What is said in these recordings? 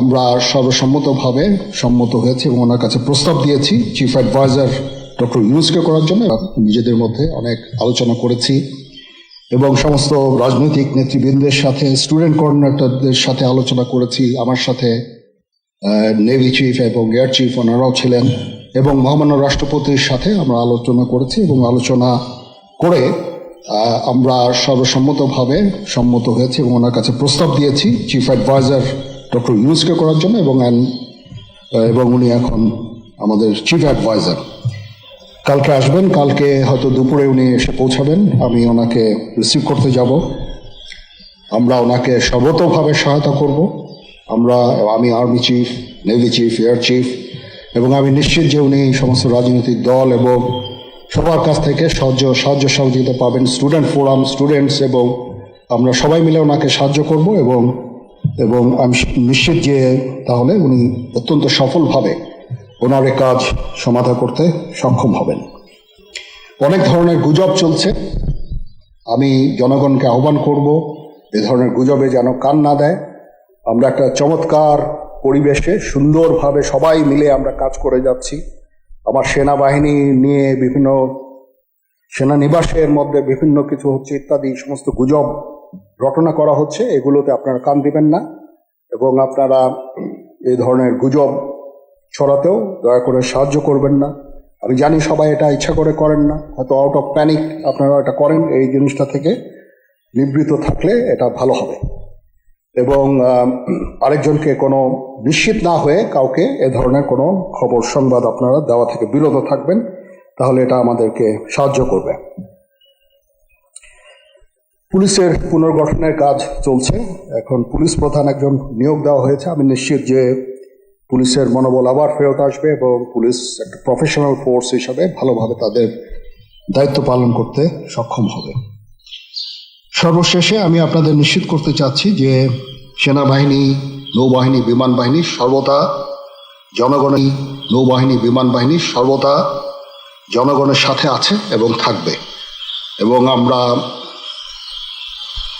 আমরা সর্বসম্মতভাবে সম্মত হয়েছে এবং ওনার কাছে প্রস্তাব দিয়েছি চিফ অ্যাডভাইজার ডক্টর ইউনুসকে করার জন্য। নিজেদের মধ্যে অনেক আলোচনা করেছি এবং সমস্ত রাজনৈতিক নেতৃবৃন্দের সাথে স্টুডেন্ট কোঅর্ডিনেটরদের সাথে আলোচনা করেছি। আমার সাথে নেভি চিফ এবং এয়ার চিফ ওনারাও ছিলেন এবং মহামান্য রাষ্ট্রপতির সাথে আমরা আলোচনা করেছি এবং আলোচনা করে আমরা সর্বসম্মতভাবে সম্মত হয়েছে এবং ওনার কাছে প্রস্তাব দিয়েছি। চিফ অ্যাডভাইজার ডক্টর ইউনুসকে করার জন্য এবং এবং উনি এখন আমাদের চিফ অ্যাডভাইজার কালকে আসবেন, কালকে হয়তো দুপুরে উনি এসে পৌঁছাবেন, আমি ওনাকে রিসিভ করতে যাব। আমরা ওনাকে সর্বতভাবে সহায়তা করব। আমরা, আমি army chief navy chief air chief এবং আমি নিশ্চিত যে উনি সমস্ত রাজনৈতিক দল এবং সবার কাছ থেকে সাহায্য সাহায্য সহযোগিতা পাবেন। স্টুডেন্ট ফোরাম স্টুডেন্টস এবং আমরা সবাই মিলে ওনাকে সাহায্য করব এবং এবং আমি নিশ্চিত যে তাহলে উনি অত্যন্ত সফলভাবে ওনার কাজ সমাধা করতে সক্ষম হবেন। অনেক ধরনের গুজব চলছে। আমি জনগণকে আহ্বান করব, এ ধরনের গুজবে যেন কান না দেয়। আমরা একটা চমৎকার পরিবেশে সুন্দরভাবে সবাই মিলে আমরা কাজ করে যাচ্ছি। আমার সেনাবাহিনী নিয়ে বিভিন্ন সেনানিবাসের মধ্যে বিভিন্ন কিছু হচ্ছে ইত্যাদি, সমস্ত গুজব রটনা করা হচ্ছে, এগুলোতে আপনারা কান দিবেন না। এবং আপনারা এই ধরনের গুজব ছড়াতেও দয়া করে সাহায্য করবেন না। আমি জানি সবাই এটা ইচ্ছা করে করেন না। হয়তো আউট অফ প্যানিক আপনারা এটা করেন, এই জিনিসটা থেকে নিবৃত থাকলে এটা ভালো হবে। এবং আরেকজনকে কোনো নিশ্চিত না হয়ে কাউকে এ ধরনের কোনো খবর, সংবাদ আপনারা দেওয়া থেকে বিরত থাকবেন, তাহলে এটা আমাদেরকে সাহায্য করবে। পুলিশের পুনর্গঠনের কাজ চলছে। এখন পুলিশ প্রধান একজন নিয়োগ দেওয়া হয়েছে। আমি নিশ্চিত যে পুলিশের মনোবল আবার ফেরত আসবে এবং পুলিশ একটা প্রফেশনাল ফোর্স হিসাবে ভালোভাবে তাদের দায়িত্ব পালন করতে সক্ষম হবে। সর্বশেষে আমি আপনাদের নিশ্চিত করতে চাচ্ছি যে সেনাবাহিনী, নৌবাহিনী, বিমান বাহিনী সর্বদা জনগণই নৌবাহিনী, বিমান বাহিনী সর্বদা জনগণের সাথে আছে এবং থাকবে। এবং আমরা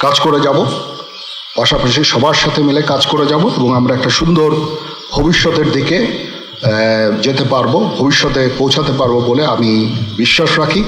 কাজ করে যাব। পাশাপাশি সবার সাথে মিলে কাজ করে যাব এবং আমরা একটা সুন্দর ভবিষ্যতের দিকে যেতে পারব, ভবিষ্যতে পৌঁছাতে পারব বলে আমি বিশ্বাস রাখি।